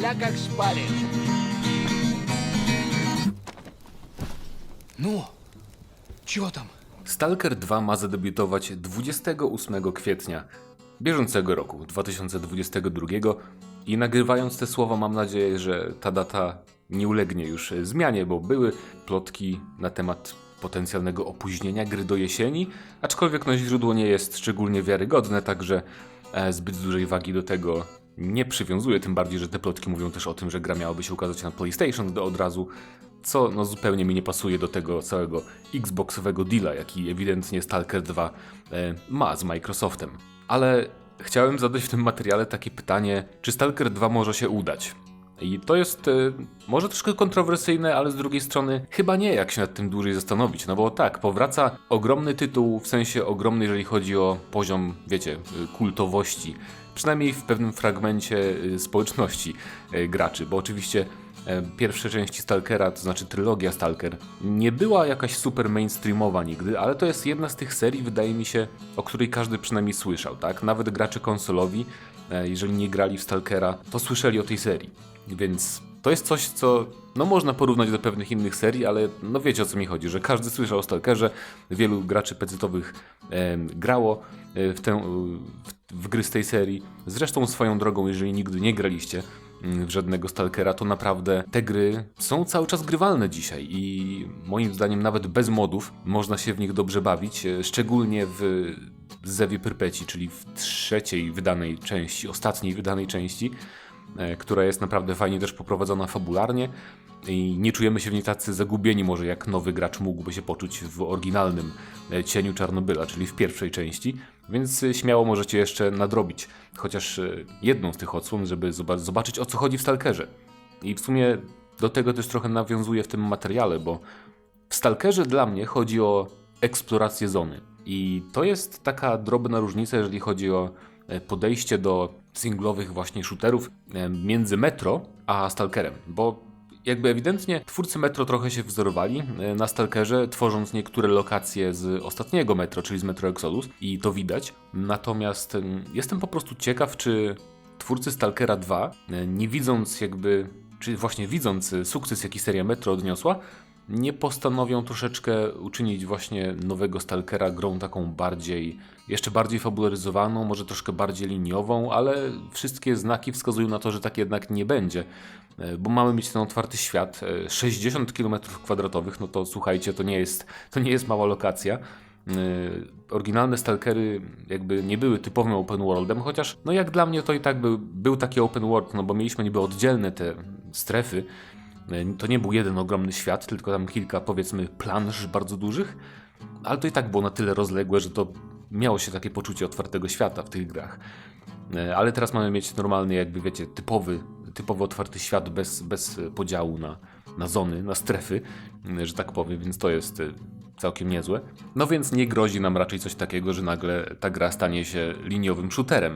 lakach szpary. No, cicho tam. Stalker 2 ma zadebiutować 28 kwietnia bieżącego roku, 2022 i nagrywając te słowa mam nadzieję, że ta data nie ulegnie już zmianie, bo były plotki na temat potencjalnego opóźnienia gry do jesieni, aczkolwiek no źródło nie jest szczególnie wiarygodne, także e, zbyt dużej wagi do tego nie przywiązuję, tym bardziej, że te plotki mówią też o tym, że gra miałaby się ukazać na PlayStation od razu, co no, zupełnie mi nie pasuje do tego całego Xboxowego deala, jaki ewidentnie Stalker 2 e, ma z Microsoftem. Ale chciałem zadać w tym materiale takie pytanie, czy Stalker 2 może się udać? I to jest e, może troszkę kontrowersyjne, ale z drugiej strony chyba nie, jak się nad tym dłużej zastanowić. No bo tak, powraca ogromny tytuł, w sensie ogromny, jeżeli chodzi o poziom, wiecie, y, kultowości. Przynajmniej w pewnym fragmencie y, społeczności y, graczy, bo oczywiście e, pierwsze części Stalkera, to znaczy trylogia Stalker, nie była jakaś super mainstreamowa nigdy, ale to jest jedna z tych serii, wydaje mi się, o której każdy przynajmniej słyszał, tak? Nawet gracze konsolowi, e, jeżeli nie grali w Stalkera, to słyszeli o tej serii. Więc to jest coś, co no można porównać do pewnych innych serii, ale no wiecie o co mi chodzi, że każdy słyszał o Stalkerze, wielu graczy pecetowych em, grało e, w, tę, w, w gry z tej serii. Zresztą swoją drogą, jeżeli nigdy nie graliście mm, w żadnego Stalkera, to naprawdę te gry są cały czas grywalne dzisiaj i moim zdaniem nawet bez modów można się w nich dobrze bawić, e, szczególnie w Zewie Perpeci, czyli w trzeciej wydanej części, ostatniej wydanej części, e, która jest naprawdę fajnie też poprowadzona fabularnie i nie czujemy się w niej tacy zagubieni może jak nowy gracz mógłby się poczuć w oryginalnym e, Cieniu Czarnobyla, czyli w pierwszej części, więc e, śmiało możecie jeszcze nadrobić chociaż e, jedną z tych odsłon, żeby zoba- zobaczyć o co chodzi w Stalkerze. I w sumie do tego też trochę nawiązuję w tym materiale, bo w Stalkerze dla mnie chodzi o eksplorację zony. I to jest taka drobna różnica, jeżeli chodzi o e, podejście do singlowych właśnie shooterów e, między Metro a Stalkerem, bo jakby ewidentnie twórcy Metro trochę się wzorowali e, na Stalkerze, tworząc niektóre lokacje z ostatniego Metro, czyli z Metro Exodus i to widać. Natomiast em, jestem po prostu ciekaw, czy twórcy Stalkera 2, e, nie widząc jakby, czy właśnie widząc sukces, jaki seria Metro odniosła, nie postanowią troszeczkę uczynić właśnie nowego Stalkera grą taką bardziej, jeszcze bardziej fabularyzowaną, może troszkę bardziej liniową, ale wszystkie znaki wskazują na to, że tak jednak nie będzie, E, bo mamy mieć ten otwarty świat, e, 60 km2, no to słuchajcie, to nie jest, to nie jest mała lokacja. E, Oryginalne Stalkery jakby nie były typowym open worldem, chociaż no jak dla mnie to i tak był, był taki open world, no bo mieliśmy niby oddzielne te strefy, to nie był jeden ogromny świat, tylko tam kilka powiedzmy planż bardzo dużych, ale to i tak było na tyle rozległe, że to miało się takie poczucie otwartego świata w tych grach. Ale teraz mamy mieć normalny, jakby wiecie, typowy, typowy otwarty świat bez, bez podziału na, na zony, na strefy, że tak powiem, więc to jest e, całkiem niezłe. No więc nie grozi nam raczej coś takiego, że nagle ta gra stanie się liniowym shooterem.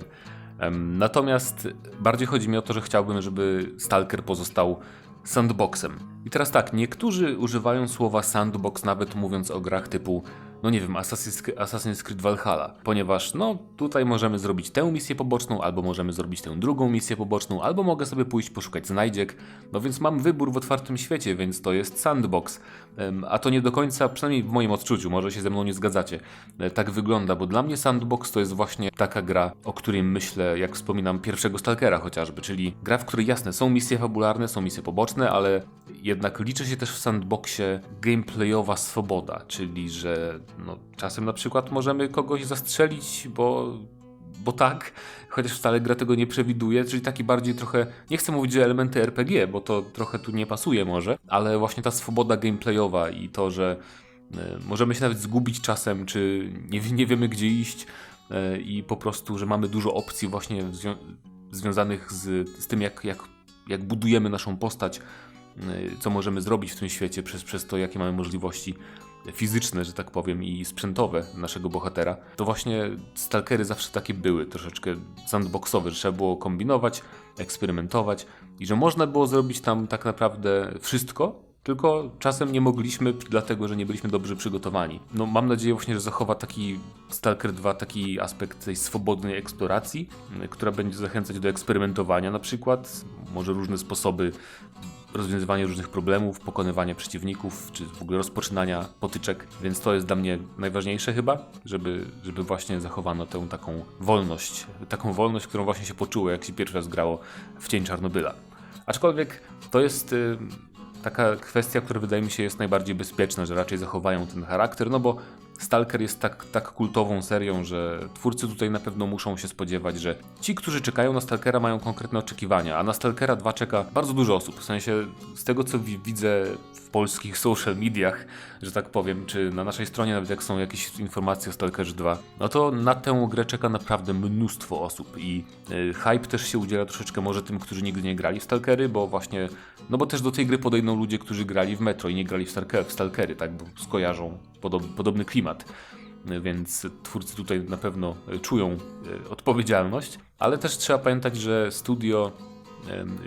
Em, Natomiast bardziej chodzi mi o to, że chciałbym, żeby Stalker pozostał sandboxem. I teraz tak, niektórzy używają słowa sandbox nawet mówiąc o grach typu, no nie wiem, Assassin's, Assassin's Creed Valhalla, ponieważ no tutaj możemy zrobić tę misję poboczną, albo możemy zrobić tę drugą misję poboczną, albo mogę sobie pójść poszukać znajdziek, no więc mam wybór w otwartym świecie, więc to jest sandbox. A to nie do końca, przynajmniej w moim odczuciu, może się ze mną nie zgadzacie, e, tak wygląda, bo dla mnie sandbox to jest właśnie taka gra, o której myślę, jak wspominam, pierwszego Stalkera chociażby, czyli gra, w której jasne, są misje fabularne, są misje poboczne, ale jednak liczy się też w sandboxie gameplayowa swoboda, czyli że no, czasem na przykład możemy kogoś zastrzelić, bo bo tak, chociaż wcale gra tego nie przewiduje, czyli taki bardziej trochę, nie chcę mówić, że elementy RPG, bo to trochę tu nie pasuje może, ale właśnie ta swoboda gameplayowa i to, że e, możemy się nawet zgubić czasem, czy nie, nie wiemy gdzie iść e, i po prostu, że mamy dużo opcji właśnie zwią- związanych z, z tym, jak, jak, jak budujemy naszą postać, co możemy zrobić w tym świecie przez, przez to, jakie mamy możliwości fizyczne, że tak powiem, i sprzętowe naszego bohatera, to właśnie stalkery zawsze takie były, troszeczkę sandboxowe, że trzeba było kombinować, eksperymentować i że można było zrobić tam tak naprawdę wszystko, Tylko czasem nie mogliśmy, dlatego że nie byliśmy dobrze przygotowani. No mam nadzieję właśnie, że zachowa taki Stalker 2 taki aspekt tej swobodnej eksploracji, y, która będzie zachęcać do eksperymentowania na przykład, może różne sposoby rozwiązywania różnych problemów, pokonywania przeciwników, czy w ogóle rozpoczynania potyczek, więc to jest dla mnie najważniejsze chyba, żeby, żeby właśnie zachowano tę taką wolność, taką wolność, którą właśnie się poczuło, jak się pierwszy raz grało w Cień Czarnobyla. Aczkolwiek to jest y, taka kwestia, która wydaje mi się jest najbardziej bezpieczna, że raczej zachowają ten charakter, no bo Stalker jest tak, tak kultową serią, że twórcy tutaj na pewno muszą się spodziewać, że ci, którzy czekają na Stalkera mają konkretne oczekiwania, a na Stalkera 2 czeka bardzo dużo osób. W sensie z tego co wi- widzę w polskich social mediach, że tak powiem, czy na naszej stronie nawet jak są jakieś informacje o Stalkerze 2, no to na tę grę czeka naprawdę mnóstwo osób i y, hype też się udziela troszeczkę może tym, którzy nigdy nie grali w Stalkery, bo właśnie, no bo też do tej gry podejdą ludzie, którzy grali w Metro i nie grali w, Stalker, w Stalkery, tak, bo skojarzą podob, podobny klimat. Więc twórcy tutaj na pewno czują y, odpowiedzialność, ale też trzeba pamiętać, że studio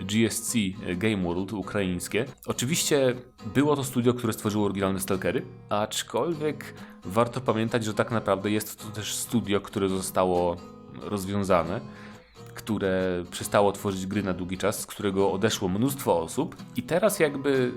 GSC e, Game World ukraińskie. Oczywiście było to studio, które stworzyło oryginalne Stalkery, aczkolwiek warto pamiętać, że tak naprawdę jest to też studio, które zostało rozwiązane, które przestało tworzyć gry na długi czas, z którego odeszło mnóstwo osób i teraz jakby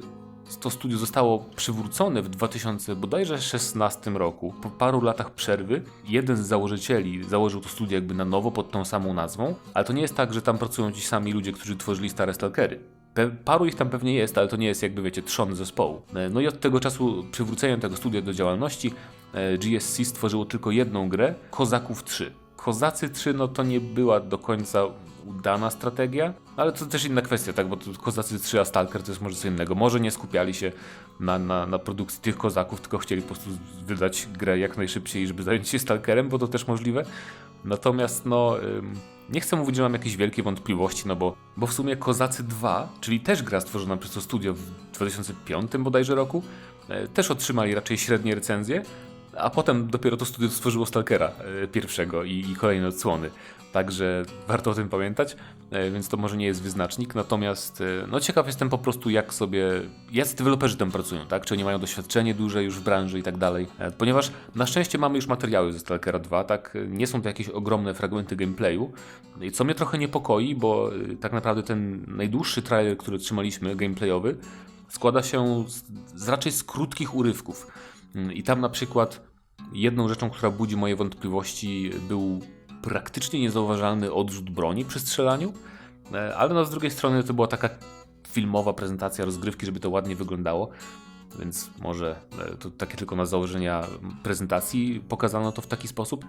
to studio zostało przywrócone w 2000 bodajże 16 roku. Po paru latach przerwy jeden z założycieli założył to studio jakby na nowo pod tą samą nazwą, ale to nie jest tak, że tam pracują ci sami ludzie, którzy tworzyli stare stalkery. Pe- Paru ich tam pewnie jest, ale to nie jest jakby, wiecie, trzon zespołu. E, No i od tego czasu przywrócenia tego studia do działalności e, GSC stworzyło tylko jedną grę, Kozaków 3. Kozacy 3 no to nie była do końca udana strategia, ale to też inna kwestia, tak, bo Kozacy 3 a Stalker to jest może co innego. Może nie skupiali się na, na, na produkcji tych kozaków, tylko chcieli po prostu wydać grę jak najszybciej, żeby zająć się Stalkerem, bo to też możliwe. Natomiast no, ym, nie chcę mówić, że mam jakieś wielkie wątpliwości, no bo, bo w sumie Kozacy 2, czyli też gra stworzona przez to studio w 2005 bodajże roku, e, też otrzymali raczej średnie recenzje, a potem dopiero to studio stworzyło Stalkera e, pierwszego i, i kolejne odsłony. Także warto o tym pamiętać, e, więc to może nie jest wyznacznik. Natomiast e, no ciekaw jestem po prostu, jak sobie. Jacy deweloperzy tam pracują, tak? Czy oni mają doświadczenie duże już w branży i tak dalej. Ponieważ na szczęście mamy już materiały ze Stalkera 2, tak? Nie są to jakieś ogromne fragmenty gameplayu. I co mnie trochę niepokoi, bo tak naprawdę ten najdłuższy trailer, który otrzymaliśmy, gameplayowy, składa się z, z raczej z krótkich urywków. Mm, I tam na przykład jedną rzeczą, która budzi moje wątpliwości, był praktycznie niezauważalny odrzut broni przy strzelaniu, e, ale no z drugiej strony to była taka filmowa prezentacja rozgrywki, żeby to ładnie wyglądało, więc może e, to takie tylko na założenia prezentacji pokazano to w taki sposób.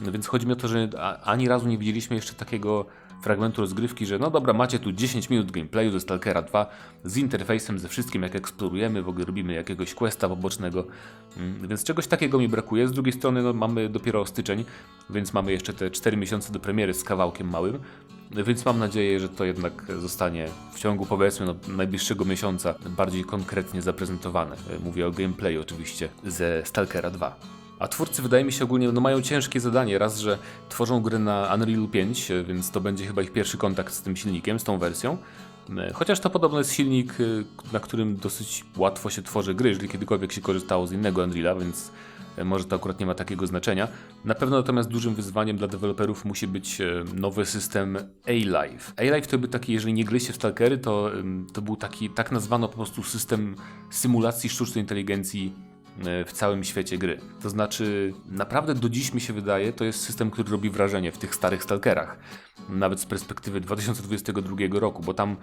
No więc chodzi mi o to, że ani razu nie widzieliśmy jeszcze takiego fragmentu rozgrywki, że no dobra, macie tu 10 minut gameplayu ze Stalkera 2 z interfejsem, ze wszystkim jak eksplorujemy, w ogóle robimy jakiegoś questa pobocznego, Mm, więc czegoś takiego mi brakuje. Z drugiej strony no, mamy dopiero styczeń, więc mamy jeszcze te 4 miesiące do premiery z kawałkiem małym, więc mam nadzieję, że to jednak zostanie w ciągu powiedzmy no, najbliższego miesiąca bardziej konkretnie zaprezentowane. Mówię o gameplayu oczywiście ze Stalkera 2. A twórcy wydaje mi się ogólnie no, mają ciężkie zadanie. Raz, że tworzą gry na Unreal 5, e, więc to będzie chyba ich pierwszy kontakt z tym silnikiem, z tą wersją. E, Chociaż to podobno jest silnik, e, na którym dosyć łatwo się tworzy gry, jeżeli kiedykolwiek się korzystało z innego Unreala, więc może to akurat nie ma takiego znaczenia. Na pewno natomiast dużym wyzwaniem dla deweloperów musi być nowy system A-Live. A-Live to był taki, jeżeli nie gryście w Stalkery, to, to był taki, tak nazwano po prostu system symulacji sztucznej inteligencji w całym świecie gry. To znaczy, naprawdę do dziś mi się wydaje, to jest system, który robi wrażenie w tych starych stalkerach. Nawet z perspektywy 2022 roku, bo tam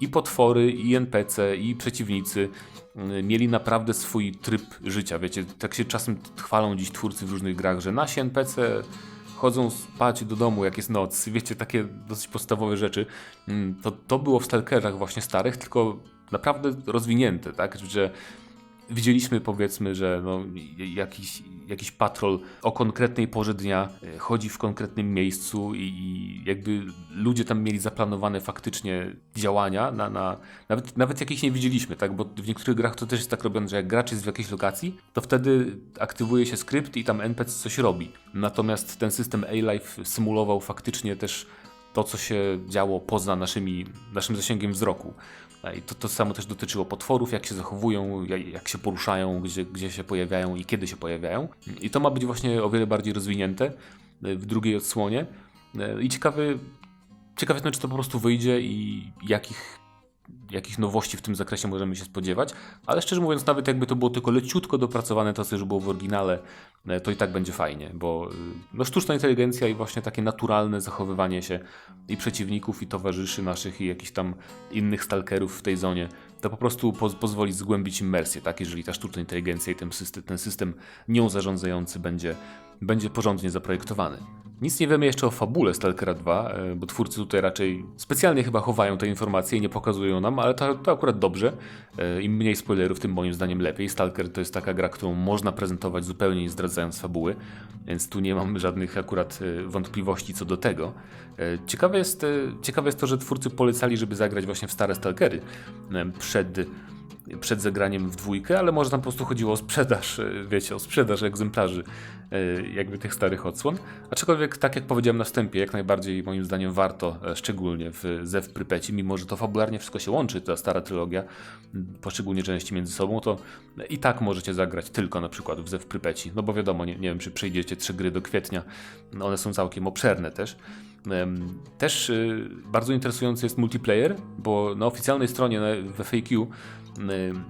i potwory, i NPC, i przeciwnicy y, mieli naprawdę swój tryb życia. Wiecie, tak się czasem chwalą dziś twórcy w różnych grach, że nasi NPC chodzą spać do domu, jak jest noc. Wiecie, takie dosyć podstawowe rzeczy. Mm, To, to było w stalkerach właśnie starych, tylko naprawdę rozwinięte, tak? Że widzieliśmy powiedzmy, że no, jakiś, jakiś patrol o konkretnej porze dnia e, chodzi w konkretnym miejscu i, i jakby ludzie tam mieli zaplanowane faktycznie działania, na, na, nawet, nawet jakich nie widzieliśmy, tak? bo w niektórych grach to też jest tak robione, że jak gracz jest w jakiejś lokacji, to wtedy aktywuje się skrypt i tam NPC coś robi. Natomiast ten system A-Life symulował faktycznie też to, co się działo poza naszymi, naszym zasięgiem wzroku. I to, to samo też dotyczyło potworów, jak się zachowują, jak, się poruszają, gdzie, gdzie się pojawiają i kiedy się pojawiają. I to ma być właśnie o wiele bardziej rozwinięte e, w drugiej odsłonie. E, I ciekawy, ciekaw jestem, czy to po prostu wyjdzie i jakich, jakich nowości w tym zakresie możemy się spodziewać. Ale szczerze mówiąc, nawet jakby to było tylko leciutko dopracowane, to co już było w oryginale, e, to i tak będzie fajnie, bo y, no, sztuczna inteligencja i właśnie takie naturalne zachowywanie się i przeciwników, i towarzyszy naszych, i jakichś tam innych stalkerów w tej zonie, to po prostu poz pozwoli zgłębić immersję, tak? Jeżeli ta sztuczna inteligencja i ten system, ten system nią zarządzający będzie, będzie porządnie zaprojektowany. Nic nie wiemy jeszcze o fabule Stalkera 2, e, bo twórcy tutaj raczej specjalnie chyba chowają te informacje i nie pokazują nam, ale to, to akurat dobrze. E, Im mniej spoilerów, tym moim zdaniem lepiej. Stalker to jest taka gra, którą można prezentować zupełnie nie zdradzając fabuły, więc tu nie mam żadnych akurat e, wątpliwości co do tego. E, Ciekawe jest, ciekawe jest to, że twórcy polecali, żeby zagrać właśnie w stare Stalkery przed przed zagraniem w dwójkę, ale może tam po prostu chodziło o sprzedaż, e, wiecie, o sprzedaż egzemplarzy e, jakby tych starych odsłon. Aczkolwiek, tak jak powiedziałem na wstępie, jak najbardziej moim zdaniem warto, e, szczególnie w Zew Prypeci, mimo że to fabularnie wszystko się łączy, ta stara trylogia, poszczególnie części między sobą, to i tak możecie zagrać tylko na przykład w Zew Prypeci, no bo wiadomo, nie, nie wiem, czy przejdziecie trzy gry do kwietnia, no one są całkiem obszerne też. Też bardzo interesujący jest multiplayer, bo na oficjalnej stronie w FAQ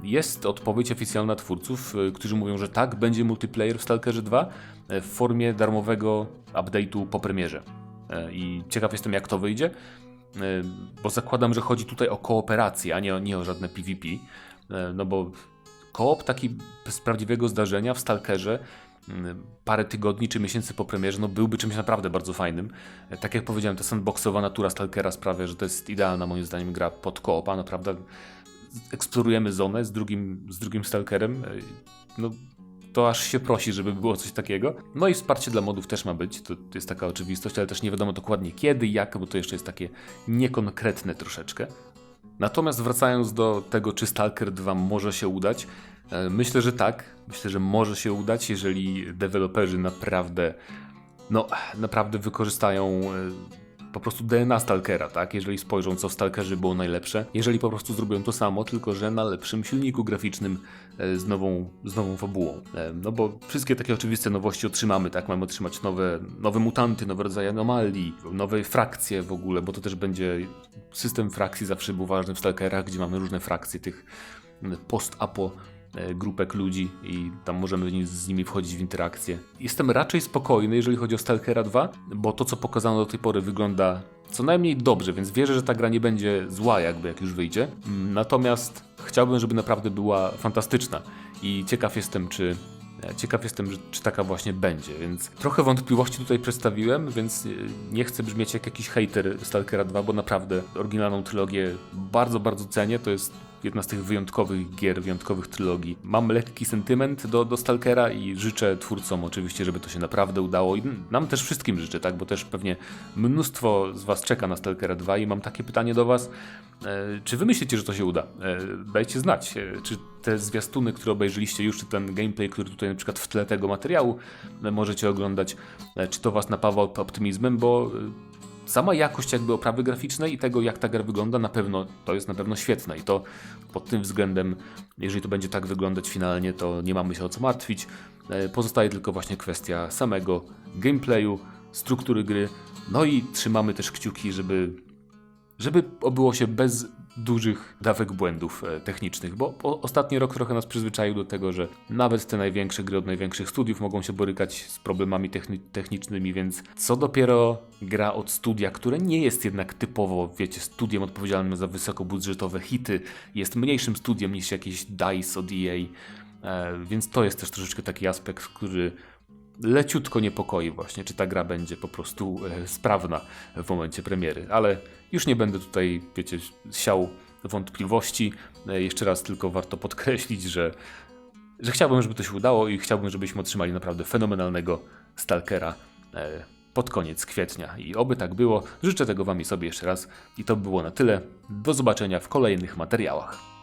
jest odpowiedź oficjalna twórców, y, którzy mówią, że tak, będzie multiplayer w Stalkerze 2 y, w formie darmowego update'u po premierze. Y, I ciekaw jestem, jak to wyjdzie, y, bo zakładam, że chodzi tutaj o kooperację, a nie, o- nie o żadne PvP. Y, No bo koop taki z prawdziwego zdarzenia w Stalkerze parę tygodni czy miesięcy po premierze, no byłby czymś naprawdę bardzo fajnym. Tak jak powiedziałem, ta sandboxowa natura Stalkera sprawia, że to jest idealna moim zdaniem gra pod koopa, naprawdę eksplorujemy zonę z drugim, z drugim Stalkerem, e, no to aż się prosi, żeby było coś takiego. No i wsparcie dla modów też ma być, to jest taka oczywistość, ale też nie wiadomo dokładnie kiedy, jak, bo to jeszcze jest takie niekonkretne troszeczkę. Natomiast wracając do tego, czy Stalker 2 może się udać, e, myślę, że tak. Myślę, że może się udać, jeżeli deweloperzy naprawdę, no, naprawdę wykorzystają e, po prostu DNA Stalkera, tak? Jeżeli spojrzą, co w Stalkerze było najlepsze, jeżeli po prostu zrobią to samo, tylko że na lepszym silniku graficznym e, z nową, z nową fabułą. E, No bo wszystkie takie oczywiste nowości otrzymamy, tak? Mamy otrzymać nowe, nowe mutanty, nowe rodzaje anomalii, nowe frakcje w ogóle, bo to też będzie system frakcji zawsze był ważny w Stalkerach, gdzie mamy różne frakcje tych post-apo e, grupek ludzi i tam możemy z nimi wchodzić w interakcję. Jestem raczej spokojny, jeżeli chodzi o Stalkera 2, bo to, co pokazano do tej pory, wygląda co najmniej dobrze, więc wierzę, że ta gra nie będzie zła, jakby jak już wyjdzie. Natomiast chciałbym, żeby naprawdę była fantastyczna i ciekaw jestem, czy. e, Ciekaw jestem, czy taka właśnie będzie, więc trochę wątpliwości tutaj przedstawiłem, więc e, nie chcę brzmieć jak jakiś hater Stalkera 2, bo naprawdę oryginalną trylogię bardzo, bardzo cenię. To jest jedna z tych wyjątkowych gier, wyjątkowych trylogii. Mam lekki sentyment do, do Stalkera i życzę twórcom oczywiście, żeby to się naprawdę udało. I nam też wszystkim życzę, tak, bo też pewnie mnóstwo z Was czeka na Stalkera 2 i mam takie pytanie do Was, e, czy Wy myślicie, że to się uda? E, dajcie znać, e, czy te zwiastuny, które obejrzeliście już, czy ten gameplay, który tutaj na przykład w tle tego materiału możecie oglądać, czy to Was napawa optymizmem, bo sama jakość jakby oprawy graficznej i tego, jak ta gra wygląda, na pewno to jest na pewno świetne i to pod tym względem, jeżeli to będzie tak wyglądać finalnie, to nie mamy się o co martwić. E, Pozostaje tylko właśnie kwestia samego gameplayu, struktury gry, no i trzymamy też kciuki, żeby żeby obyło się bez dużych dawek błędów e, technicznych, bo ostatni rok trochę nas przyzwyczaił do tego, że nawet te największe gry od największych studiów mogą się borykać z problemami techni- technicznymi, więc co dopiero gra od studia, które nie jest jednak typowo, wiecie, studiem odpowiedzialnym za wysokobudżetowe hity, jest mniejszym studiem niż jakieś DICE od EA, e, więc to jest też troszeczkę taki aspekt, który leciutko niepokoi właśnie, czy ta gra będzie po prostu e, sprawna w momencie premiery, ale już nie będę tutaj, wiecie, siał wątpliwości. E, jeszcze raz tylko warto podkreślić, że, że chciałbym, żeby to się udało i chciałbym, żebyśmy otrzymali naprawdę fenomenalnego Stalkera e, pod koniec kwietnia. I oby tak było. Życzę tego wam i sobie jeszcze raz. I to by było na tyle. Do zobaczenia w kolejnych materiałach.